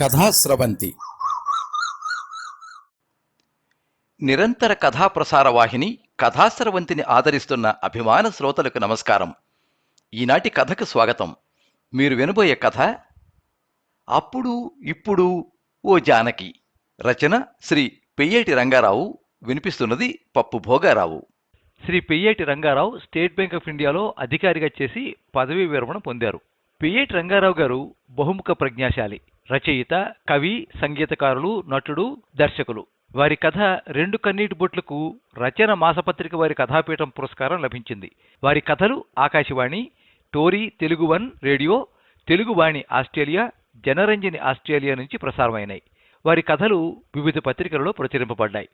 కథాస్రవంతి నిరంతర కథాప్రసార వాహిని కథాస్రవంతిని ఆదరిస్తున్న అభిమాన శ్రోతలకు నమస్కారం. ఈనాటి కథకు స్వాగతం. మీరు వినబోయే కథ అప్పుడు ఇప్పుడు ఓ జానకి. రచన Shri Peyyeti Rangarao వినిపిస్తున్నది Pappu Bhogarao. Shri Peyyeti Rangarao State Bank of ఇండియాలో అధికారిగా చేసి పదవీ విరమణ పొందారు. పెయ్యేటి రంగారావు గారు బహుముఖ ప్రజ్ఞాశాలి. రచయిత కవి సంగీతకారులు నటుడు దర్శకులు. వారి కథ రెండు కన్నీటి బొట్లకు రచన మాసపత్రిక వారి కథాపీఠం పురస్కారం లభించింది. వారి కథలు Akashvani Tori Telugu one radio Teluguvani Australia Janaranjani Australia నుంచి ప్రసారమైనాయి. వారి కథలు వివిధ పత్రికలలో ప్రచురింపబడ్డాయి.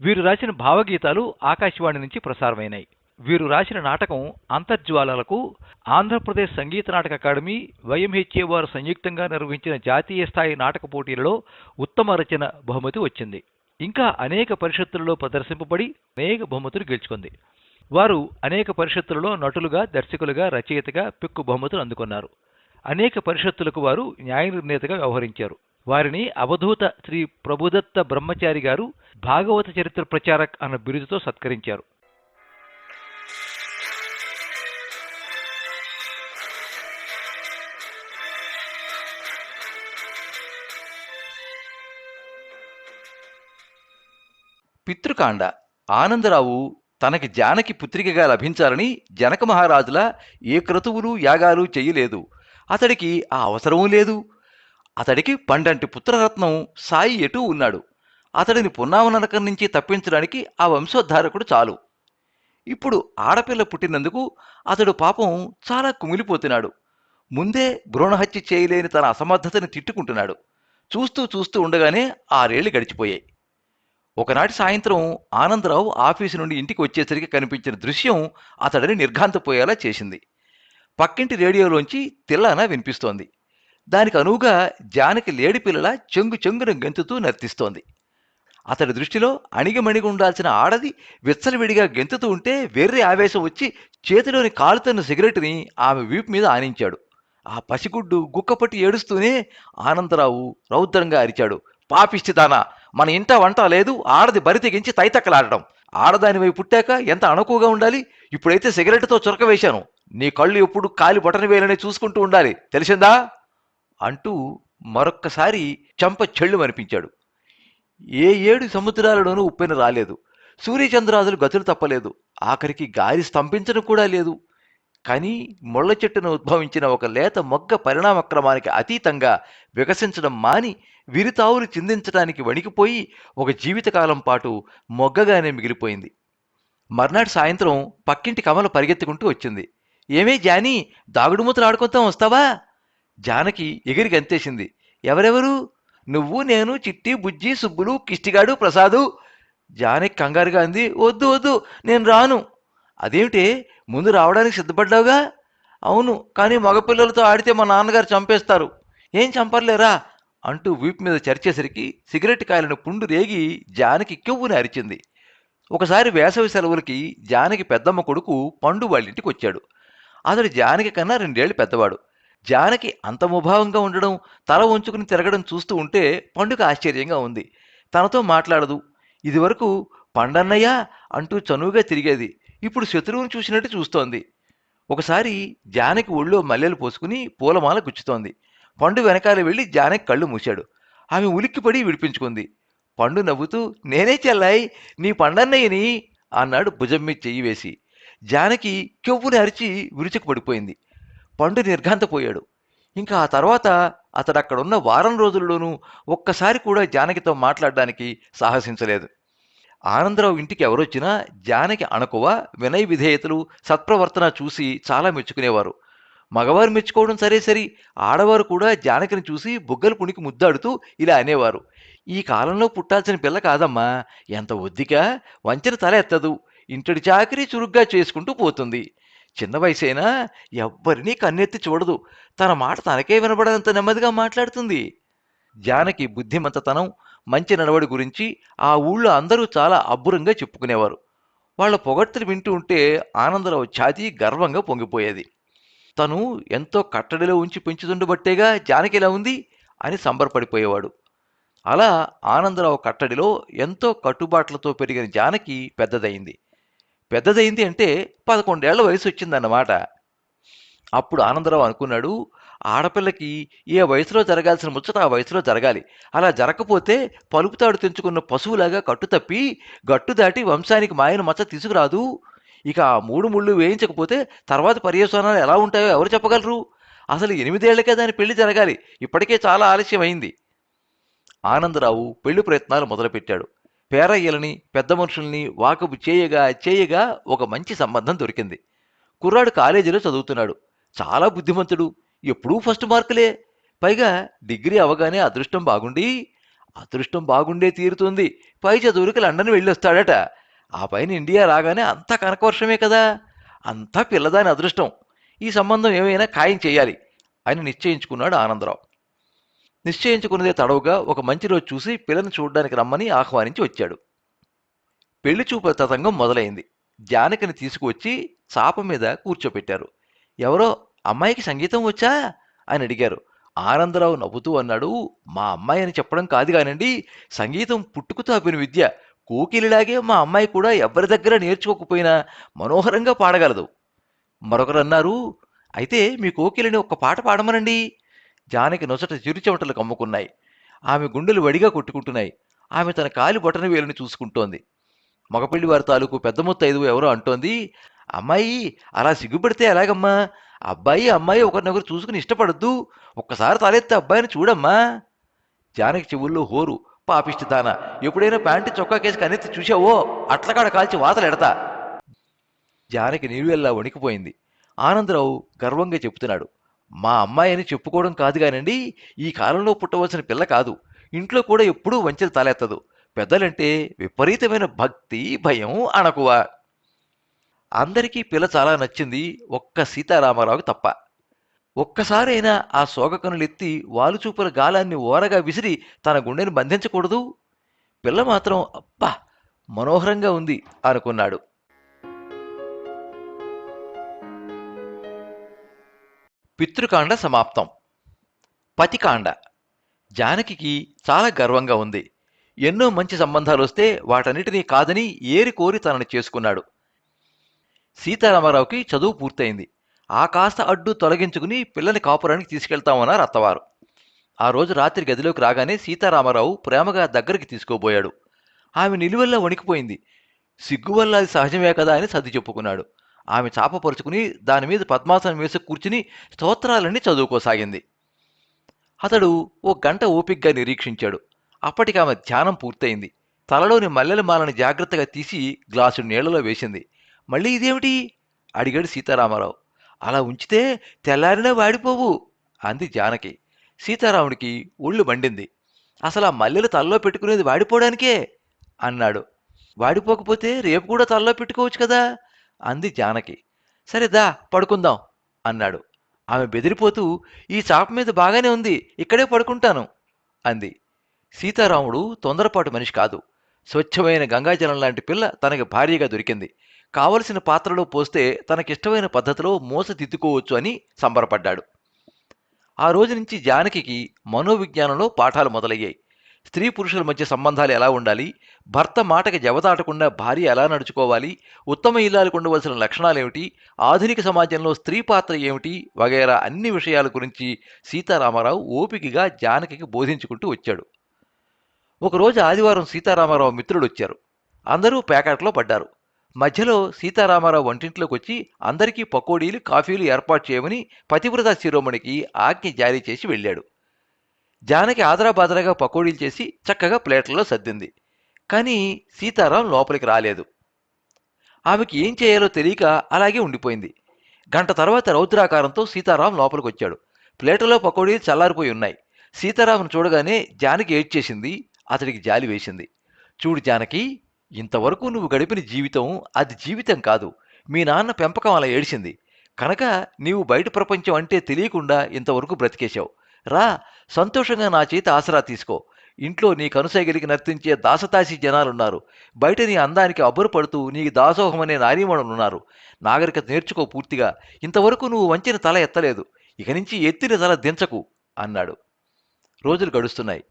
వీరు రాసిన భావగీతాలు ఆకాశవాణి నుంచి ప్రసారమైనాయి. వీరు రాసిన నాటకం అంతర్జ్వాలలకు ఆంధ్రప్రదేశ్ సంగీత నాటక అకాడమీ వైఎంహెచ్ఏ వారు సంయుక్తంగా నిర్వహించిన జాతీయ స్థాయి నాటక పోటీలలో ఉత్తమ రచన బహుమతి వచ్చింది. ఇంకా అనేక పరిషత్తులలో ప్రదర్శింపబడి అనేక బహుమతులు గెలుచుకుంది. వారు అనేక పరిషత్తులలో నటులుగా దర్శకులుగా రచయితగా పిక్కు బహుమతులు అందుకున్నారు. అనేక పరిషత్తులకు వారు న్యాయ నిర్ణేతగా వ్యవహరించారు. వారిని అవధూత శ్రీ ప్రభుదత్త బ్రహ్మచారి గారు భాగవత చరిత్ర ప్రచారక్ అన్న బిరుదుతో సత్కరించారు. పితృకాండ. ఆనందరావు తనకి జానకి పుత్రికగా లభించాలని జనక మహారాజుల ఏ క్రతువులు యాగాలు చెయ్యలేదు అతడికి ఆ అవసరమూ లేదు. అతడికి పండంటి పుత్రరత్నం సాయి ఎటూ ఉన్నాడు. అతడిని పున్నావనరకం నుంచి తప్పించడానికి ఆ వంశోద్ధారకుడు చాలు. ఇప్పుడు ఆడపిల్ల పుట్టినందుకు అతడు పాపం చాలా కుమిలిపోతున్నాడు. ముందే భ్రూణహత్య చేయలేని తన అసమర్థతని తిట్టుకుంటున్నాడు. చూస్తూ చూస్తూ ఉండగానే ఆరేళ్ళు గడిచిపోయాయి. ఒకనాటి సాయంత్రం ఆనందరావు ఆఫీసు నుండి ఇంటికి వచ్చేసరికి కనిపించిన దృశ్యం అతడిని నిర్ఘాంతపోయేలా చేసింది. పక్కింటి రేడియోలోంచి తిల్లాన వినిపిస్తోంది. దానికి అనువుగా జానకి లేడి పిల్లల చెంగు చెంగున గెంతుతూ నర్తిస్తోంది. అతడి దృష్టిలో అణిగిమణిగి ఉండాల్సిన ఆడది విచ్చలవిడిగా గెంతుతూ ఉంటే వెర్రి ఆవేశం వచ్చి చేతిలోని కాలుతున్న సిగరెట్ని ఆమె వీపు మీద ఆనించాడు. ఆ పసిగుడ్డు గుక్కపట్టి ఏడుస్తూనే ఆనందరావు రౌద్రంగా అరిచాడు. పాపిష్టిదానా మన ఇంట వంట లేదు ఆడది బరితెగించి తైతక్కలాడడం. తైతక్కలాడటం ఆడదాని వైపు పుట్టాక ఎంత అణకువగా ఉండాలి? ఇప్పుడైతే సిగరెట్తో చురక వేశాను. నీ కళ్ళు ఎప్పుడు కాలి బొటన వేలనే చూసుకుంటూ ఉండాలి. తెలిసిందా? అంటూ మరొక్కసారి చంప చెళ్ళు అనిపించాడు ఏ ఏడు సముద్రాలలోనూ ఉప్పెన రాలేదు. సూర్యచంద్రాదులు గతులు తప్పలేదు. ఆఖరికి గాలి స్తంభించడం కూడా లేదు. కానీ ముళ్ళ చెట్టును ఉద్భవించిన ఒక లేత మొగ్గ పరిణామక్రమానికి అతీతంగా వికసించడం మాని విరితావులు చిందించడానికి వణికిపోయి ఒక జీవితకాలం పాటు మొగ్గగానే మిగిలిపోయింది. మర్నాడు సాయంత్రం పక్కింటి కమల పరిగెత్తుకుంటూ వచ్చింది. ఏమే జాని దాగుడుమూతలు ఆడుకుంటాం వస్తావా? జానకి ఎగిరి గంతేసింది. ఎవరెవరు? నువ్వు నేను చిట్టి బుజ్జి సుబ్బులు కిష్టిగాడు ప్రసాదు. జానకి కంగారుగా అంది. వద్దు వద్దు నేను రాను. అదేమిటి? ముందు రావడానికి సిద్ధపడ్డావుగా? అవును కానీ మగపిల్లలతో ఆడితే మా నాన్నగారు చంపేస్తారు. ఏం చంపర్లేరా? అంటూ వీపు మీద చరిచేసరికి సిగరెట్ కాయలను పుండు రేగి జానకి కెవ్వుని అరిచింది. ఒకసారి వేసవి సెలవులకి జానకి పెద్దమ్మ కొడుకు పండు వాళ్ళింటికి వచ్చాడు. అతడు జానకి కన్నా రెండేళ్ళు పెద్దవాడు. జానకి అంత ముభావంగా ఉండడం తల ఉంచుకుని తిరగడం చూస్తూ ఉంటే పండుగ ఆశ్చర్యంగా ఉంది. తనతో మాట్లాడదు. ఇదివరకు పండన్నయ్య అంటూ చనువుగా తిరిగేది. ఇప్పుడు శత్రువును చూసినట్టు చూస్తోంది. ఒకసారి జానకి ఒళ్ళో మల్లెలు పోసుకుని పూలమాల గుచ్చుతోంది. పండు వెనకాల వెళ్ళి జానకి కళ్ళు మూశాడు. ఆమె ఉలిక్కిపడి విడిపించుకుంది. పండు నవ్వుతూ నేనే చెల్లాయి నీ పండన్నయ్యని అన్నాడు భుజం మీద చెయ్యి వేసి. జానకి కెవ్వుని అరిచి విరుచుకు పడిపోయింది. పండు నిర్ఘాంతపోయాడు. ఇంకా ఆ తర్వాత అతడు అక్కడున్న వారం రోజుల్లోనూ ఒక్కసారి కూడా జానకితో మాట్లాడడానికి సాహసించలేదు. ఆనందరావు ఇంటికి ఎవరొచ్చినా జానకి అణకువ వినయ విధేయతలు సత్ప్రవర్తన చూసి చాలా మెచ్చుకునేవారు. మగవారు మెచ్చుకోవడం సరే సరి ఆడవారు కూడా జానకిని చూసి బుగ్గలు పుణికి ముద్దాడుతూ ఇలా అనేవారు. ఈ కాలంలో పుట్టాల్సిన పిల్ల కాదమ్మా ఎంత ఒద్దిక వంచన తల ఎత్తదు ఇంటడి చాకరీ చురుగ్గా చేసుకుంటూ పోతుంది. చిన్న వయసైనా ఎవ్వరినీ కన్నెత్తి చూడదు తన మాట తనకే వినబడనంత నెమ్మదిగా మాట్లాడుతుంది. జానకి బుద్ధిమంతతనం మంచి నడవడి గురించి ఆ ఊళ్ళో అందరూ చాలా అబ్బురంగా చెప్పుకునేవారు. వాళ్ళ పొగడ్తలు వింటూ ఉంటే ఆనందరావు ఛాతీ గర్వంగా పొంగిపోయేది. తను ఎంతో కట్టడిలో ఉంచి పెంచుతుండబట్టేగా జానకి ఇలా ఉంది? అని సంబరపడిపోయేవాడు. అలా ఆనందరావు కట్టడిలో ఎంతో కట్టుబాట్లతో పెరిగిన జానకి పెద్దదయింది. పెద్దదైంది అంటే పదకొండేళ్ళ వయసు వచ్చిందన్నమాట అప్పుడు ఆనందరావు అనుకున్నాడు ఆడపిల్లకి ఏ వయసులో జరగాల్సిన ముచ్చట ఆ వయసులో జరగాలి. అలా జరగకపోతే పలుపుతాడు తెంచుకున్న పశువులాగా కట్టు తప్పి గట్టు దాటి వంశానికి మాయన మచ్చ తీసుకురాదు. ఇక ఆ మూడు ముళ్ళు వేయించకపోతే తర్వాత పర్యవసానాలు ఎలా ఉంటాయో ఎవరు చెప్పగలరు? అసలు ఎనిమిదేళ్ళకే దాని పెళ్ళి జరగాలి. ఇప్పటికే చాలా ఆలస్యం అయింది ఆనందరావు పెళ్ళి ప్రయత్నాలు మొదలుపెట్టాడు. పేరయ్యలని పెద్ద మనుషుల్ని వాకపు చేయగా చేయగా ఒక మంచి సంబంధం దొరికింది. కుర్రాడు కాలేజీలో చదువుతున్నాడు. చాలా బుద్ధిమంతుడు. ఎప్పుడూ ఫస్ట్ మార్కులే. పైగా డిగ్రీ అవగానే అదృష్టం బాగుండి అదృష్టం బాగుండే తీరుతుంది. పై చదువులకి లండన్ వెళ్ళొస్తాడట. ఆ పైన ఇండియా రాగానే అంతా కనకవర్షమే కదా. అంతా పిల్లదాని అదృష్టం. ఈ సంబంధం ఏమైనా ఖాయం చేయాలి అని నిశ్చయించుకున్నాడు ఆనందరావు. నిశ్చయించుకున్నదే తడవుగా ఒక మంచి రోజు చూసి పిల్లని చూడడానికి రమ్మని ఆహ్వానించి వచ్చాడు. పెళ్ళి చూపుల తతంగం మొదలైంది. జానకిని తీసుకువచ్చి చాప మీద కూర్చోపెట్టారు. ఎవరో అమ్మాయికి సంగీతం వచ్చా? అని అడిగారు. ఆనందరావు నవ్వుతూ అన్నాడు మా అమ్మాయి అని చెప్పడం కాదు కానండి సంగీతం పుట్టుకుతో తాపిన విద్య. కోకిలిలాగే మా అమ్మాయి కూడా ఎవరి దగ్గర నేర్చుకోకపోయినా మనోహరంగా పాడగలదు. మరొకరు అన్నారు అయితే మీ కోకిలిని ఒక్క పాట పాడమనండి. జానకి నొసట చిరుచెమటలు కమ్ముకున్నాయి. ఆమె గుండెలు వడిగా కొట్టుకుంటున్నాయి. ఆమె తన కాలి బొటన వేలుని చూసుకుంటోంది. మగపెళ్ళి వారి తాలూకు పెద్ద మొత్తం ఎవరో అంటోంది అమ్మాయి అలా సిగ్గుపడితే ఎలాగమ్మా? అబ్బాయి అమ్మాయి ఒకరినొకరు చూసుకుని ఇష్టపడద్దు. ఒక్కసారి తలెత్తే అబ్బాయిని చూడమ్మా. జానకి చెవుల్లో హోరు పాపిష్టిదాన ఎప్పుడైనా ప్యాంటు చొక్కా కేసు కనెత్తి చూసావో అట్లకాడ కాల్చి వాతలు ఎడతా. జానకి నీరువెల్లా వణికిపోయింది. ఆనందరావు గర్వంగా చెప్తున్నాడు. మా అమ్మాయి అని చెప్పుకోవడం కాదు కానండి ఈ కాలంలో పుట్టవలసిన పిల్ల కాదు. ఇంట్లో కూడా ఎప్పుడూ వంచెలు తలెత్తదు. పెద్దలంటే విపరీతమైన భక్తి భయం అణకువ. అందరికీ పిల్ల చాలా నచ్చింది ఒక్క సీతారామారావుకి తప్ప. ఒక్కసారైనా ఆ సోగకనులెత్తి వాలుచూపుల గాలాన్ని ఓరగా విసిరి తన గుండెని బంధించకూడదు? పిల్ల మాత్రం అబ్బా మనోహరంగా ఉంది అనుకున్నాడు. పితృకాండ సమాప్తం. పతికాండ. జానకికి చాలా గర్వంగా ఉంది. ఎన్నో మంచి సంబంధాలు వస్తే వాటన్నిటినీ కాదని ఏరి కోరి తనని చేసుకున్నాడు. సీతారామారావుకి చదువు పూర్తయింది. ఆ కాస్త అడ్డు తొలగించుకుని పిల్లని కాపురానికి తీసుకెళ్తామన్నారు అత్తవారు. ఆ రోజు రాత్రి గదిలోకి రాగానే సీతారామారావు ప్రేమగా దగ్గరికి తీసుకోబోయాడు. ఆమె నిలువెల్లా వణికిపోయింది. సిగ్గు వల్ల అది సహజమే కదా అని సర్ది చెప్పుకున్నాడు. ఆమె చాపపరుచుకుని దాని మీద పద్మాసనం వేసి కూర్చుని స్తోత్రాలన్నీ చదువుకోసాగింది. అతడు ఓ గంట ఓపిగ్గా నిరీక్షించాడు. అప్పటికి ఆమె ధ్యానం పూర్తయింది. తలలోని మల్లెల మాలని జాగ్రత్తగా తీసి గ్లాసు నీళ్ళలో వేసింది. మళ్ళీ ఇదేమిటి? అడిగాడు సీతారామారావు. అలా ఉంచితే తెల్లారినే వాడిపోవు అంది జానకి. సీతారాముడికి ఒళ్ళు మండింది. అసలు ఆ మల్లెలు తలలో పెట్టుకునేది వాడిపోవడానికే అన్నాడు. వాడిపోకపోతే రేపు కూడా తలలో పెట్టుకోవచ్చు కదా అంది జానకి. సరే దా పడుకుందాం అన్నాడు. ఆమె బెదిరిపోతూ ఈ చాప మీద బాగానే ఉంది ఇక్కడే పడుకుంటాను అంది. సీతారాముడు తొందరపాటు మనిషి కాదు. స్వచ్ఛమైన గంగాజలం లాంటి పిల్ల తనకి భార్యగా దొరికింది. కావలసిన పాత్రలో పోస్తే తనకిష్టమైన పద్ధతిలో మోస దిద్దుకోవచ్చు అని సంబరపడ్డాడు. ఆ రోజు నుంచి జానకికి మనోవిజ్ఞానంలో పాఠాలు మొదలయ్యాయి. స్త్రీ పురుషుల మధ్య సంబంధాలు ఎలా ఉండాలి? భర్త మాటకి జవదాటకుండా భార్య ఎలా నడుచుకోవాలి? ఉత్తమ ఇల్లాలకు ఉండవలసిన లక్షణాలేమిటి? ఆధునిక సమాజంలో స్త్రీ పాత్ర ఏమిటి? వగైరా అన్ని విషయాల గురించి సీతారామారావు ఓపికగా జానకికి బోధించుకుంటూ వచ్చాడు. ఒకరోజు ఆదివారం సీతారామారావు మిత్రుడు వచ్చారు అందరూ ప్యాకెట్లో పడ్డారు. మధ్యలో సీతారామారావు వంటింట్లోకి వచ్చి అందరికీ పకోడీలు కాఫీలు ఏర్పాటు చేయమని పతివ్రత శిరోమణికి ఆజ్ఞ జారీ చేసి వెళ్ళాడు. జానకి ఆదరాబాదరాగా పకోడీలు చేసి చక్కగా ప్లేట్లలో సర్దింది. కానీ సీతారాం లోపలికి రాలేదు. ఆమెకి ఏం చేయాలో తెలియక అలాగే ఉండిపోయింది. గంట తర్వాత రౌద్రాకారంతో సీతారాం లోపలికి వచ్చాడు ప్లేటులో పకోడీలు చల్లారిపోయి ఉన్నాయి. సీతారాంను చూడగానే జానకి ఏడ్చేసింది అతడికి జాలి వేసింది. చూడు జానకి ఇంతవరకు నువ్వు గడిపిన జీవితం అది జీవితం కాదు. మీ నాన్న పెంపకం అలా ఏడిచింది. కనుక నీవు బయట ప్రపంచం అంటే తెలియకుండా ఇంతవరకు బ్రతికేశావు. రా సంతోషంగా నా చేతి ఆసరా తీసుకో. ఇంట్లో నీ కనుసైగలికి నర్తించే దాసతాసి జనాలున్నారు. బయట నీ అందానికి అబ్బురపడుతూ నీకు దాసోహమనే నారీమణులున్నారు. నాగరికత నేర్చుకో పూర్తిగా. ఇంతవరకు నువ్వు వంచిన తల ఎత్తలేదు. ఇక నుంచి ఎత్తిన తల దించకు అన్నాడు. రోజులు గడుస్తున్నాయి.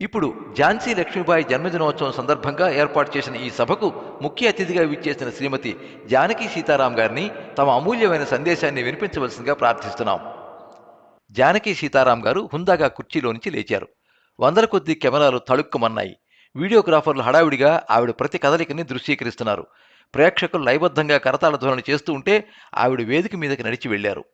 ఇప్పుడు ఝాన్సీ లక్ష్మీబాయి జన్మదినోత్సవం సందర్భంగా ఏర్పాటు చేసిన ఈ సభకు ముఖ్య అతిథిగా విచ్చేసిన శ్రీమతి జానకి సీతారాం గారిని తమ అమూల్యమైన సందేశాన్ని వినిపించవలసిందిగా ప్రార్థిస్తున్నాం. జానకి సీతారాం గారు హుందాగా కుర్చీలో నుంచి లేచారు. వందల కొద్ది కెమెరాలు తళుక్కుమన్నాయి. వీడియోగ్రాఫర్లు హడావిడిగా ఆవిడ ప్రతి కదలికని దృశ్యీకరిస్తున్నారు. ప్రేక్షకులు లయబద్ధంగా కరతాళ ధ్వని చేస్తూ ఉంటే ఆవిడ వేదిక మీదకి నడిచి వెళ్ళారు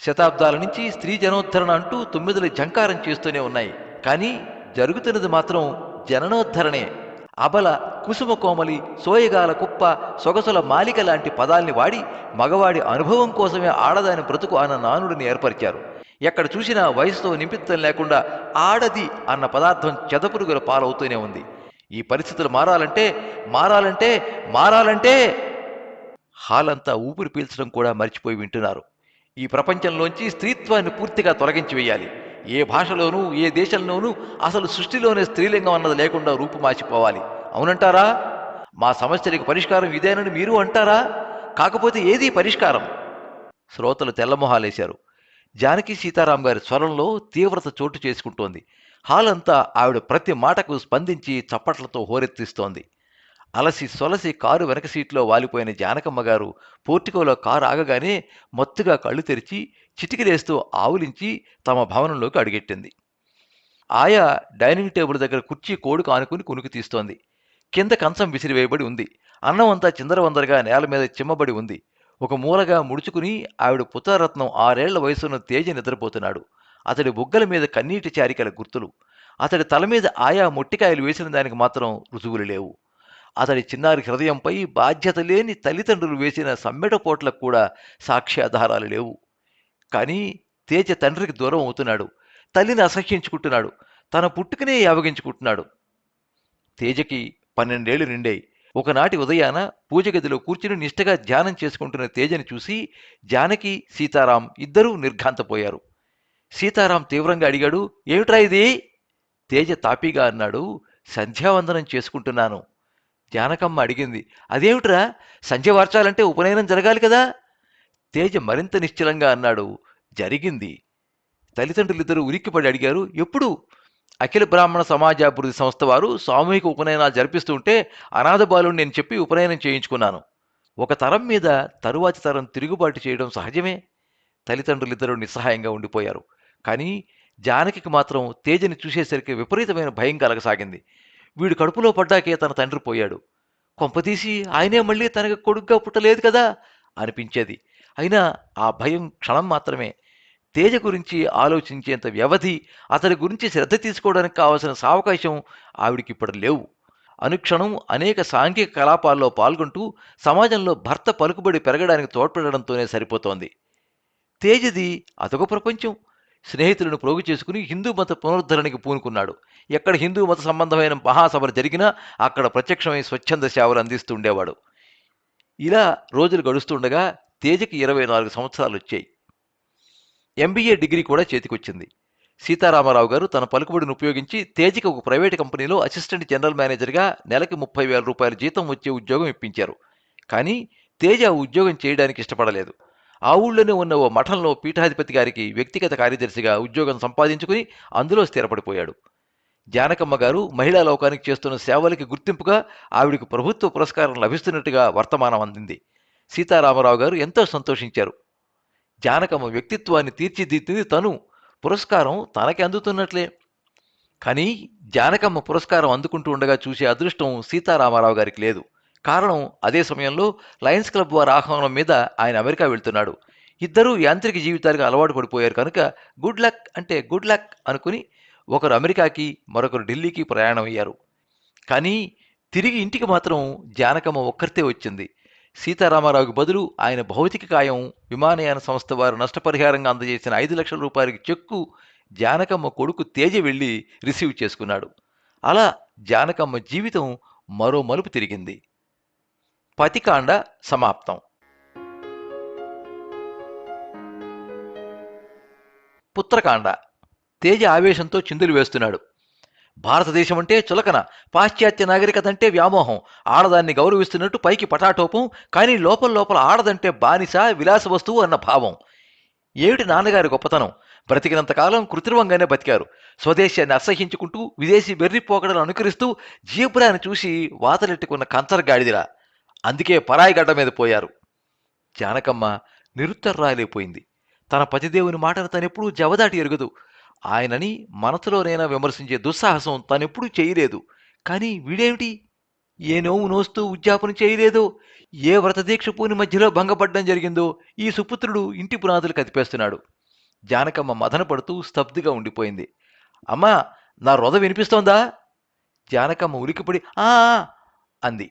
శతాబ్దాల నుంచి స్త్రీ జనోద్ధరణ అంటూ తొమ్మిదిలు జంకారం చేస్తూనే ఉన్నాయి. కానీ జరుగుతున్నది మాత్రం జననోద్ధరణే. అబల కుసుమ కోమలి సోయగాల కుప్ప సొగసుల మాలిక లాంటి పదాల్ని వాడి మగవాడి అనుభవం కోసమే ఆడదాని బ్రతుకు అన్న నానుడిని ఏర్పరిచారు. ఎక్కడ చూసినా వయసుతో నిమిత్తం లేకుండా ఆడది అన్న పదార్థం చెదపురుగుల పాలవుతూనే ఉంది. ఈ పరిస్థితులు మారాలంటే మారాలంటే మారాలంటే హాలంతా ఊపిరి పీల్చడం కూడా మర్చిపోయి వింటున్నారు. ఈ ప్రపంచంలోంచి స్త్రీత్వాన్ని పూర్తిగా తొలగించి వేయాలి. ఏ భాషలోనూ ఏ దేశంలోనూ అసలు సృష్టిలోనే స్త్రీలింగం అన్నది లేకుండా రూపుమాచిపోవాలి అవునంటారా? మా సమస్యలకు పరిష్కారం ఇదేనని మీరు అంటారా? కాకపోతే ఏది పరిష్కారం? శ్రోతలు తెల్లమొహాలేశారు జానకి సీతారాం గారి స్వరంలో తీవ్రత చోటు చేసుకుంటోంది. హాల్ అంతా ఆవిడ ప్రతి మాటకు స్పందించి చప్పట్లతో హోరెత్తిస్తోంది. అలసి సొలసి కారు వెనక సీట్లో వాలిపోయిన జానకమ్మ గారు పోర్టికోలో కారు ఆగగానే మత్తుగా కళ్ళు తెరిచి చిటికిలేస్తూ ఆవులించి తమ భవనంలోకి అడుగెట్టింది. ఆయా డైనింగ్ టేబుల్ దగ్గర కుర్చీ కోడుకు ఆనుకుని కునుకు తీస్తోంది. కింద కంచం విసిరివేయబడి ఉంది. అన్నం అంతా చిందరవందరగా నేల మీద చిమ్మబడి ఉంది. ఒక మూలగా ముడుచుకుని ఆవిడ పుత్రరత్నం ఆరేళ్ళ వయసున్న తేజ నిద్రపోతున్నాడు. అతడి బుగ్గల మీద కన్నీటి చారికల గుర్తులు. అతడి తల మీద ఆయా మొట్టికాయలు వేసిన దానికి మాత్రం రుజువులు లేవు. అతడి చిన్నారి హృదయంపై బాధ్యత లేని తల్లిదండ్రులు వేసిన సమ్మెటపోట్లకు కూడా సాక్ష్యాధారాలు లేవు. కానీ తేజ తండ్రికి దూరం అవుతున్నాడు. తల్లిని అసహ్యించుకుంటున్నాడు. తన పుట్టుకనే యావగించుకుంటున్నాడు. తేజకి పన్నెండేళ్ళు నిండాయి. ఒకనాటి ఉదయాన పూజ గదిలో కూర్చుని నిష్టగా ధ్యానం చేసుకుంటున్న తేజని చూసి జానకి సీతారాం ఇద్దరూ నిర్ఘాంతపోయారు. సీతారాం తీవ్రంగా అడిగాడు ఏమిట్రా ఇది? తేజ తాపీగా అన్నాడు సంధ్యావందనం చేసుకుంటున్నాను. జానకమ్మ అడిగింది. అదేమిట్రా? సంధ్య వార్చాలంటే ఉపనయనం జరగాలి కదా? తేజ మరింత నిశ్చలంగా అన్నాడు. జరిగింది. తల్లిదండ్రులిద్దరూ ఉలిక్కిపడి అడిగారు. ఎప్పుడు? అఖిల బ్రాహ్మణ సమాజాభివృద్ధి సంస్థ వారు సామూహిక ఉపనయనాలు జరిపిస్తుంటే అనాథ బాలుని నేను చెప్పి ఉపనయనం చేయించుకున్నాను. ఒక తరం మీద తరువాతి తరం తిరుగుబాటు చేయడం సహజమే. తల్లిదండ్రులిద్దరూ నిస్సహాయంగా ఉండిపోయారు. కానీ జానకి మాత్రం తేజని చూసేసరికి విపరీతమైన భయం కలగసాగింది. వీడు కడుపులో పడ్డాకే తన తండ్రి పోయాడు. కొంపదీసి ఆయనే మళ్ళీ తనకు కొడుగ్గా పుట్టలేదు కదా? అనిపించేది. అయినా ఆ భయం క్షణం మాత్రమే. తేజ గురించి ఆలోచించేంత వ్యవధి అతని గురించి శ్రద్ధ తీసుకోవడానికి కావలసిన సావకాశం ఆవిడికి ఇప్పుడు లేవు. అనుక్షణం అనేక సాంఘిక కలాపాల్లో పాల్గొంటూ సమాజంలో భర్త పలుకుబడి పెరగడానికి తోడ్పడడంతోనే సరిపోతోంది. తేజది అదొక ప్రపంచం. స్నేహితులను ప్రోగు చేసుకుని హిందూ మత పునరుద్ధరణకి పూనుకున్నాడు. ఎక్కడ హిందూ మత సంబంధమైన మహాసభలు జరిగినా అక్కడ ప్రత్యక్షమై స్వచ్ఛంద సేవలు అందిస్తూ ఉండేవాడు. ఇలా రోజులు గడుస్తుండగా తేజకి ఇరవై నాలుగు సంవత్సరాలు వచ్చాయి. ఎంబీఏ డిగ్రీ కూడా చేతికొచ్చింది. సీతారామారావు గారు తన పలుకుబడిని ఉపయోగించి తేజకి ఒక ప్రైవేట్ కంపెనీలో అసిస్టెంట్ జనరల్ మేనేజర్గా నెలకి ముప్పై వేల రూపాయల జీతం వచ్చే ఉద్యోగం ఇప్పించారు. కానీ తేజ ఆ ఉద్యోగం చేయడానికి ఇష్టపడలేదు. ఆ ఊళ్ళోనే ఉన్న ఓ మఠంలో పీఠాధిపతి గారికి వ్యక్తిగత కార్యదర్శిగా ఉద్యోగం సంపాదించుకుని అందులో స్థిరపడిపోయాడు. జానకమ్మ గారు మహిళా లోకానికి చేస్తున్న సేవలకి గుర్తింపుగా ఆవిడకు ప్రభుత్వ పురస్కారం లభిస్తున్నట్టుగా వర్తమానం అందింది. సీతారామరావు గారు ఎంతో సంతోషించారు. జానకమ్మ వ్యక్తిత్వాన్ని తీర్చిదిద్దింది తను. పురస్కారం తనకి అందుతున్నట్లే. కానీ జానకమ్మ పురస్కారం అందుకుంటూ ఉండగా చూసే అదృష్టం సీతారామారావు గారికి లేదు. కారణం అదే సమయంలో లయన్స్ క్లబ్ వారి ఆహ్వానం మీద ఆయన అమెరికా వెళ్తున్నాడు. ఇద్దరూ యాంత్రిక జీవితాలకు అలవాటు పడిపోయారు కనుక గుడ్ లక్ అంటే గుడ్ లక్ అనుకుని ఒకరు అమెరికాకి మరొకరు ఢిల్లీకి ప్రయాణం అయ్యారు. కానీ తిరిగి ఇంటికి మాత్రం జానకమ్మ ఒక్కరితే వచ్చింది. సీతారామారావుకి బదులు ఆయన భౌతిక కాయం విమానయాన సంస్థ వారు నష్టపరిహారంగా అందజేసిన ఐదు లక్షల రూపాయలకి చెక్కు జానకమ్మ కొడుకు తేజ వెళ్ళి రిసీవ్ చేసుకున్నాడు. అలా జానకమ్మ జీవితం మరో మలుపు తిరిగింది. పతికాండ సమాప్తం. పుత్రకాండ. తేజ ఆవేశంతో చిందులు వేస్తున్నాడు. భారతదేశం అంటే చులకన పాశ్చాత్య నాగరికత అంటే వ్యామోహం. ఆడదాన్ని గౌరవిస్తున్నట్టు పైకి పటాటోపం కానీ లోపల లోపల ఆడదంటే బానిస విలాస వస్తువు అన్న భావం. ఏమిటి నాన్నగారి గొప్పతనం? బ్రతికినంతకాలం కృత్రిమంగానే బతికారు. స్వదేశాన్ని అసహించుకుంటూ విదేశీ బెర్రిపోకడలను అనుకరిస్తూ జీబ్రాని చూసి వాతలెట్టుకున్న కంచరగాడిదిలా అందుకే పరాయి గడ్డ మీద పోయారు. జానకమ్మ నిరుత్తర్రాయలైపోయింది. తన పతిదేవుని మాటను తనెప్పుడూ జవదాటి ఎరుగదు. ఆయనని మనసులోనైనా విమర్శించే దుస్సాహసం తనెప్పుడూ చేయలేదు. కానీ వీడేమిటి? ఏ నోవు నోస్తూ ఉద్యాపన చేయలేదో ఏ వ్రతదీక్ష పూని మధ్యలో భంగపడడం జరిగిందో ఈ సుపుత్రుడు ఇంటి పునాదులు కదిపేస్తున్నాడు. జానకమ్మ మదన పడుతూ స్తబ్దుగా ఉండిపోయింది. అమ్మా నా రొద వినిపిస్తోందా? జానకమ్మ ఉలికిపడి ఆ," అంది.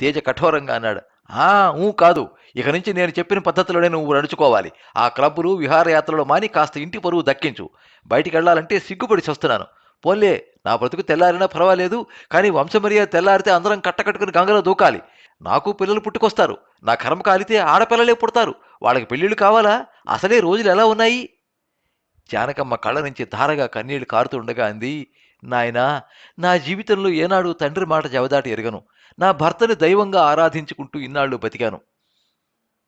తేజ కఠోరంగా అన్నాడు. ఆ ఊ కాదు. ఇక నుంచి నేను చెప్పిన పద్ధతిలోనే నువ్వు నడుచుకోవాలి. ఆ క్లబ్బులు విహారయాత్రలో మాని కాస్త ఇంటి పరువు దక్కించు. బయటికి వెళ్ళాలంటే సిగ్గుపడి చస్తున్నాను. పోన్లే నా బ్రతుకు తెల్లారినా పర్వాలేదు కానీ వంశమర్యాద తెల్లారితే అందరం కట్టకట్టుకుని గంగలో దూకాలి. నాకు పిల్లలు పుట్టుకొస్తారు. నా కర్మ కాలితే ఆడపిల్లలే పుడతారు. వాళ్ళకి పెళ్ళిళ్ళు కావాలా? అసలే రోజులు ఎలా ఉన్నాయి? జానకమ్మ కళ్ళ నుంచి ధారగా కన్నీళ్ళు కారుతుండగా అంది నాయనా నా జీవితంలో ఏనాడు తండ్రి మాట జవదాటి ఎరగను. నా భర్తని దైవంగా ఆరాధించుకుంటూ ఇన్నాళ్ళు బతికాను.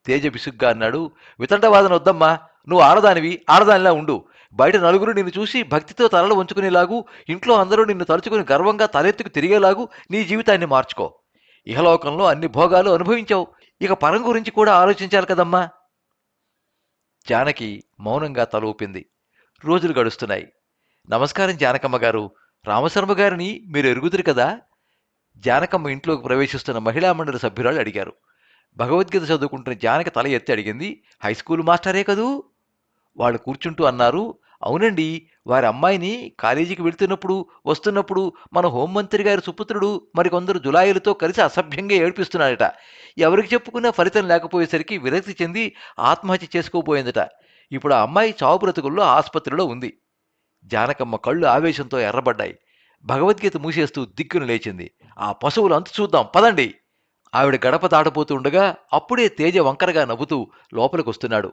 తేజ బిసుగ్గా అన్నాడు. వితండవాదన వద్దమ్మా నువ్వు ఆడదానివి ఆడదానిలా ఉండు. బయట నలుగురు నిన్ను చూసి భక్తితో తలలు వంచుకునేలాగు ఇంట్లో అందరూ నిన్ను తలుచుకుని గర్వంగా తలెత్తుకు తిరిగేలాగు నీ జీవితాన్ని మార్చుకో. ఇహలోకంలో అన్ని భోగాలు అనుభవించావు. ఇక పరం గురించి కూడా ఆలోచించాలి కదమ్మా. జానకి మౌనంగా తల ఊపింది. రోజులు గడుస్తున్నాయి. నమస్కారం జానకమ్మ గారు. రామశర్మ గారిని మీరు ఎరుగుదురు కదా? జానకమ్మ ఇంట్లోకి ప్రవేశిస్తున్న మహిళా మండలి సభ్యురాలు అడిగారు. భగవద్గీత చదువుకుంటున్న జానక తల ఎత్తి అడిగింది హై స్కూల్ మాస్టరే కదూ? వాళ్ళు కూర్చుంటూ అన్నారు అవునండి వారి అమ్మాయిని కాలేజీకి వెళ్తున్నప్పుడు వస్తున్నప్పుడు మన హోంమంత్రి గారి సుపుత్రుడు మరికొందరు జులాయిలతో కలిసి అసభ్యంగా ఏడిపిస్తున్నాడట. ఎవరికి చెప్పుకున్నా ఫలితం లేకపోయేసరికి విరక్తి చెంది ఆత్మహత్య చేసుకోబోయిందట. ఇప్పుడు ఆ అమ్మాయి చావు బ్రతుకుల్లో ఆసుపత్రిలో ఉంది. జానకమ్మ కళ్ళు ఆవేశంతో ఎర్రబడ్డాయి. భగవద్గీత మూసేస్తూ దిక్కును లేచింది. ఆ పశువులు అంతు చూద్దాం పదండి. ఆవిడ గడప దాటపోతూ ఉండగా అప్పుడే తేజ వంకరగా నవ్వుతూ లోపలికొస్తున్నాడు.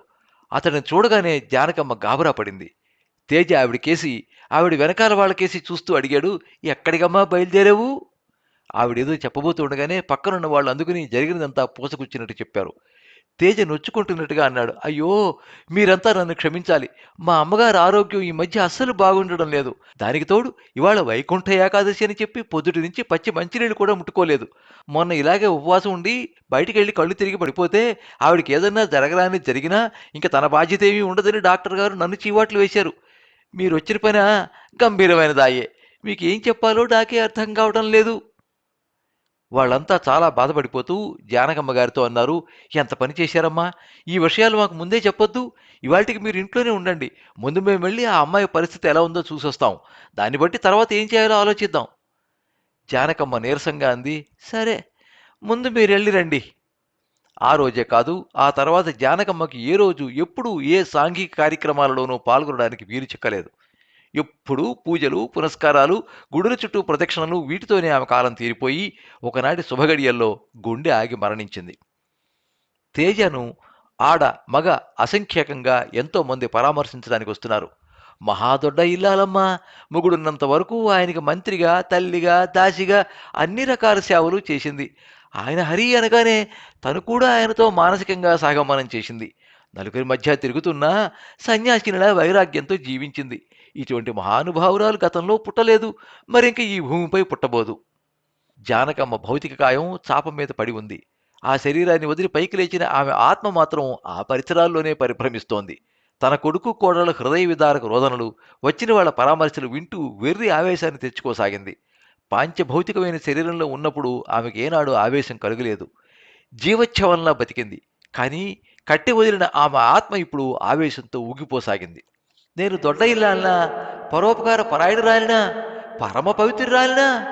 అతడిని చూడగానే జానకమ్మ గాబరా పడింది. తేజ ఆవిడకేసి ఆవిడ వెనకాల వాళ్ళకేసి చూస్తూ అడిగాడు ఎక్కడికమ్మా బయలుదేరావు? ఆవిడేదో చెప్పబోతుండగానే పక్కనున్న వాళ్ళు అందుకుని జరిగినదంతా పూసకొచ్చినట్టు చెప్పారు. తేజ నొచ్చుకుంటున్నట్టుగా అన్నాడు. అయ్యో మీరంతా నన్ను క్షమించాలి. మా అమ్మగారి ఆరోగ్యం ఈ మధ్య అస్సలు బాగుండడం లేదు. దానికి తోడు ఇవాళ వైకుంఠ ఏకాదశి అని చెప్పి పొద్దుటి నుంచి పచ్చి మంచినీళ్ళు కూడా ముట్టుకోలేదు. మొన్న ఇలాగే ఉపవాసం ఉండి బయటికి వెళ్ళి కళ్ళు తిరిగి పడిపోతే ఆవిడకి ఏదన్నా జరగరాని జరిగినా ఇంకా తన బాధ్యత ఏమీ ఉండదని డాక్టర్ గారు నన్ను చీవాట్లు వేశారు. మీరు వచ్చిన పైన గంభీరమైనదాయే. మీకు ఏం చెప్పాలో నాకే అర్థం కావడం లేదు. వాళ్ళంతా చాలా బాధపడిపోతూ జానకమ్మ గారితో అన్నారు ఎంత పని చేశారమ్మా? ఈ విషయాలు మాకు ముందే చెప్పొద్దు. ఇవాళకి మీరు ఇంట్లోనే ఉండండి. ముందు మేము వెళ్ళి ఆ అమ్మాయి పరిస్థితి ఎలా ఉందో చూసొస్తాం. దాన్ని బట్టి తర్వాత ఏం చేయాలో ఆలోచిద్దాం. జానకమ్మ నీరసంగా అంది సరే ముందు మీరు వెళ్ళి రండి. ఆ రోజే కాదు ఆ తర్వాత జానకమ్మకి ఏ రోజు ఎప్పుడు ఏ సాంఘిక కార్యక్రమాలలోనూ పాల్గొనడానికి వీలు చిక్కలేదు. ఎప్పుడూ పూజలు పునస్కారాలు గుడుల చుట్టూ ప్రదక్షిణలు వీటితోనే ఆమె కాలం తీరిపోయి ఒకనాటి శుభగడియల్లో గుండె ఆగి మరణించింది. తేజను ఆడ మగ అసంఖ్యాకంగా ఎంతోమంది పరామర్శించడానికి వస్తున్నారు. మహాదొడ్డ ఇల్లాలమ్మా! ముగుడున్నంత వరకు ఆయనకి మంత్రిగా తల్లిగా దాసిగా అన్ని రకాల సేవలు చేసింది. ఆయన హరి అనగానే తను కూడా ఆయనతో మానసికంగా సాగమనం చేసింది. నలుగురి మధ్య తిరుగుతున్నా సన్యాసినిలా వైరాగ్యంతో జీవించింది. ఇటువంటి మహానుభావురాలు గతంలో పుట్టలేదు మరింక ఈ భూమిపై పుట్టబోదు. జానకమ్మ భౌతిక కాయం చాప మీద పడి ఉంది. ఆ శరీరాన్ని వదిలి పైకి లేచిన ఆమె ఆత్మ మాత్రం ఆ పరిసరాల్లోనే పరిభ్రమిస్తోంది. తన కొడుకు కోడల హృదయ విదారక రోదనలు వచ్చిన వాళ్ళ పరామర్శలు వింటూ వెర్రి ఆవేశాన్ని తెచ్చుకోసాగింది. పాంచభౌతికమైన శరీరంలో ఉన్నప్పుడు ఆమెకు ఏనాడు ఆవేశం కలుగలేదు. జీవచ్ఛవంలా బతికింది. కానీ కట్టి వదిలిన ఆమె ఆత్మ ఇప్పుడు ఆవేశంతో ఊగిపోసాగింది. నేను దొడ్డ ఇల్లాలనా పరోపకార పరాయణురాలినా పరమ పవిత్రురాలినా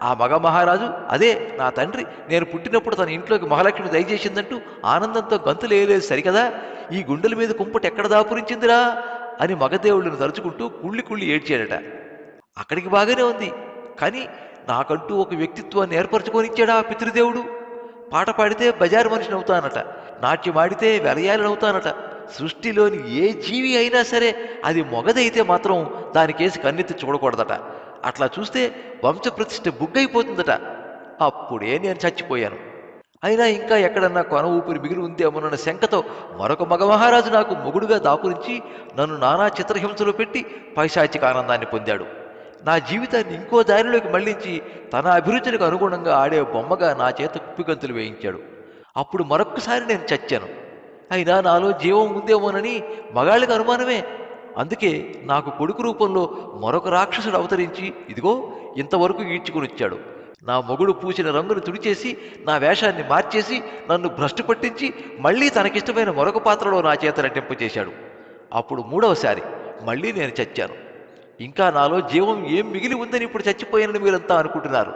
ఆ మగ మహారాజు అదే నా తండ్రి. నేను పుట్టినప్పుడు తన ఇంట్లోకి మహాలక్ష్మి దయచేసిందంటూ ఆనందంతో గంతులేయలేదు సరికదా? ఈ గుండెల మీద కుంపటి ఎక్కడ దాపురించిందిరా? అని మగదేవుళ్ళను తలుచుకుంటూ కుళ్ళి కుళ్ళి ఏడ్చాడట. అక్కడికి బాగానే ఉంది. కానీ నాకంటూ ఒక వ్యక్తిత్వాన్ని ఏర్పరచుకొనిచ్చాడా ఆ పితృదేవుడు. పాట పాడితే బజారు మనిషిని అవుతానట. నాట్యం ఆడితే వెలయాలని అవుతానట. సృష్టిలోని ఏ జీవి అయినా సరే అది మొగదైతే మాత్రం దానికేసి కన్నెత్తి చూడకూడదట. అట్లా చూస్తే వంశప్రతిష్ఠ బుగ్గైపోతుందట. అప్పుడే నేను చచ్చిపోయాను. అయినా ఇంకా ఎక్కడన్నా కొన ఊపిరి మిగిలి ఉందేమోనన్న శంకతో మరొక మగ మహారాజు నాకు మొగుడుగా దాపురించి నన్ను నానా చిత్రహింసలు పెట్టి పైశాచిక ఆనందాన్ని పొందాడు. నా జీవితాన్ని ఇంకో దారిలోకి మళ్ళించి తన అభిరుచులకు అనుగుణంగా ఆడే బొమ్మగా నా చేత కుప్పిగంతులు వేయించాడు. అప్పుడు మరొక్కసారి నేను చచ్చాను. అయినా నాలో జీవం ఉందేమోనని మగాళ్ళకి అనుమానమే. అందుకే నాకు కొడుకు రూపంలో మరొక రాక్షసుడు అవతరించి ఇదిగో ఇంతవరకు ఈడ్చుకునిచ్చాడు. నా మొగుడు పూసిన రంగును తుడిచేసి నా వేషాన్ని మార్చేసి నన్ను భ్రష్టు పట్టించి మళ్ళీ తనకిష్టమైన మరొక పాత్రలో నా చేత నటింపు చేశాడు. అప్పుడు మూడవసారి మళ్ళీ నేను చచ్చాను. ఇంకా నాలో జీవం ఏం మిగిలి ఉందని ఇప్పుడు చచ్చిపోయానని మీరంతా అనుకుంటున్నారు.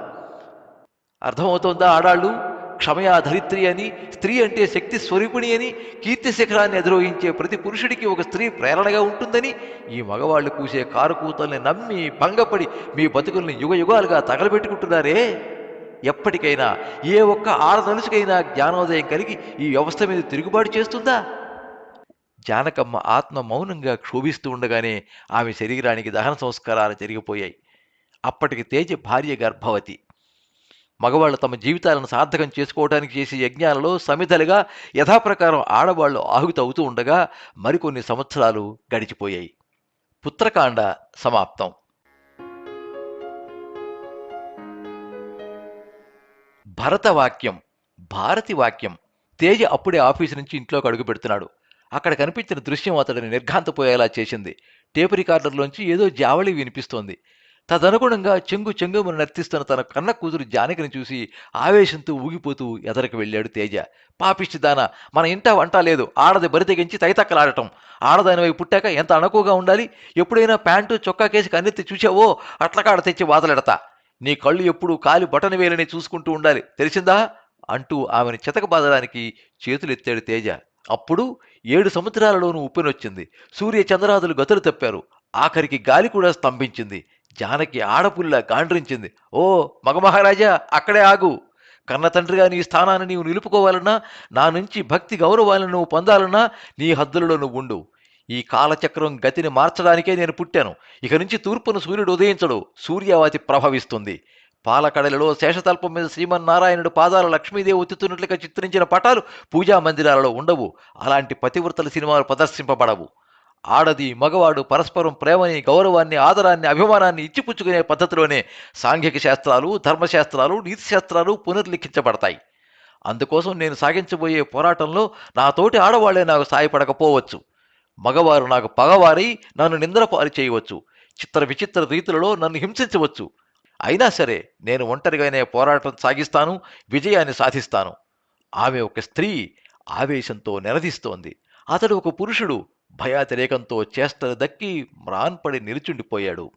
అర్థమవుతోందా ఆడాళ్ళు? క్షమయా ధరిత్రి అని స్త్రీ అంటే శక్తి స్వరూపిణి అని కీర్తి శిఖరాన్ని ఎదురోహించే ప్రతి పురుషుడికి ఒక స్త్రీ ప్రేరణగా ఉంటుందని ఈ మగవాళ్ళు కూసే కారుకూతల్ని నమ్మి భంగపడి మీ బతుకుల్ని యుగ యుగాలుగా తగలబెట్టుకుంటున్నారే? ఎప్పటికైనా ఏ ఒక్క ఆడదనుసుకైనా జ్ఞానోదయం కలిగి ఈ వ్యవస్థ మీద తిరుగుబాటు చేస్తుందా? జానకమ్మ ఆత్మ మౌనంగా క్షోభిస్తూ ఉండగానే ఆమె శరీరానికి దహన సంస్కారాలు జరిగిపోయాయి. అప్పటికి తేజ భార్య గర్భవతి. మగవాళ్ళు తమ జీవితాలను సార్థకం చేసుకోవడానికి చేసే యజ్ఞాలలో సమిధలుగా యథాప్రకారం ఆడవాళ్ళు ఆహుతవుతూ ఉండగా మరికొన్ని సంవత్సరాలు గడిచిపోయాయి. పుత్రకాండ సమాప్తం. భరత వాక్యం భారతి వాక్యం. తేజ అప్పుడే ఆఫీసు నుంచి ఇంట్లోకి అడుగు పెడుతున్నాడు. అక్కడ కనిపించిన దృశ్యం అతడిని నిర్ఘాంతపోయేలా చేసింది. టేపు రికార్డర్లోంచి ఏదో జావళి వినిపిస్తోంది. తదనుగుణంగా చెంగు చెంగుమని నర్తిస్తున్న తన కన్న కూతురు జానకిని చూసి ఆవేశంతో ఊగిపోతూ ఎదరికి వెళ్ళాడు తేజ. పాపిష్టిదాన మన ఇంట వంట లేదు. ఆడది బరి తెగించి తైతక్కలాడటం. ఆడదాని వైపు పుట్టాక ఎంత అణకువగా ఉండాలి? ఎప్పుడైనా ప్యాంటు చొక్కా కేసి కన్నెత్తి చూసావో అట్లకాడ తెచ్చి వాదలెడతా. నీ కళ్ళు ఎప్పుడు కాలి బటన్ వేలని చూసుకుంటూ ఉండాలి. తెలిసిందా? అంటూ ఆమెను చితకబాదడానికి చేతులెత్తాడు తేజ. అప్పుడు ఏడు సంవత్సరాలలోనూ ఉప్పెనొచ్చింది. సూర్య చంద్రాదులు గతులు తప్పారు. ఆఖరికి గాలి కూడా స్తంభించింది. జానకి ఆడపుల్ల గాండ్రించింది. ఓ మగమహారాజా అక్కడే ఆగు. కన్న తండ్రిగా నీ స్థానాన్ని నీవు నిలుపుకోవాలన్నా నా నుంచి భక్తి గౌరవాలను నువ్వు పొందాలన్నా నీ హద్దులలో నువ్వు ఉండు. ఈ కాలచక్రం గతిని మార్చడానికే నేను పుట్టాను. ఇక నుంచి తూర్పును సూర్యుడు ఉదయించడు. సూర్యావతి ప్రభవిస్తుంది పాలకడలలో శేషతల్పం మీద శ్రీమన్నారాయణుడు పాదాల లక్ష్మీదేవి ఒత్తుతున్నట్లుగా చిత్రించిన పటాలు పూజా మందిరాలలో ఉండవు. అలాంటి పతివ్రతల సినిమాలు ప్రదర్శింపబడవు. ఆడది మగవాడు పరస్పరం ప్రేమని గౌరవాన్ని ఆదరాన్ని అభిమానాన్ని ఇచ్చిపుచ్చుకునే పద్ధతిలోనే సాంఘిక శాస్త్రాలు ధర్మశాస్త్రాలు నీతిశాస్త్రాలు పునర్లిఖించబడతాయి. అందుకోసం నేను సాగించబోయే పోరాటంలో నా తోటి ఆడవాళ్ళే నాకు సాయపడకపోవచ్చు. మగవారు నాకు పగవారి నన్ను నిందరపారి చేయవచ్చు చిత్ర విచిత్ర రీతులలో నన్ను హింసించవచ్చు. అయినా సరే నేను ఒంటరిగానే పోరాటం సాగిస్తాను విజయాన్ని సాధిస్తాను. ఆమె ఒక స్త్రీ ఆవేశంతో నిలదీస్తోంది. అతడు ఒక పురుషుడు భయాతిరేకంతో చేష్టలు దక్కి మ్రాన్పడి నిలుచుండిపోయాడు.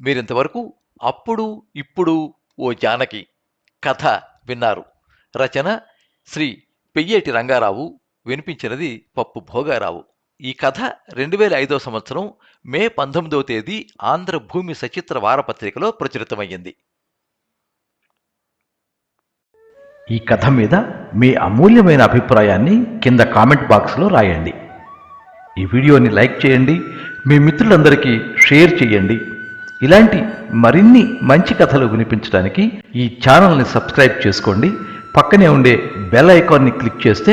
మీరింతవరకు అప్పుడు ఇప్పుడు ఓ జానకి కథ విన్నారు. రచన శ్రీ పెయ్యేటి రంగారావు వినిపించినది పప్పు భోగారావు. ఈ కథ రెండు వేల ఐదో సంవత్సరం మే పంతొమ్మిదవ తేదీ ఆంధ్ర భూమి సచిత్ర వారపత్రికలో ప్రచురితమయ్యింది. ఈ కథ మీద మీ అమూల్యమైన అభిప్రాయాన్ని కింద కామెంట్ బాక్స్లో రాయండి. ఈ వీడియోని లైక్ చేయండి మీ మిత్రులందరికీ షేర్ చేయండి. ఇలాంటి మరిన్ని మంచి కథలు వినిపించడానికి ఈ ఛానల్ని సబ్స్క్రైబ్ చేసుకోండి. పక్కనే ఉండే బెల్ ఐకాన్ని క్లిక్ చేస్తే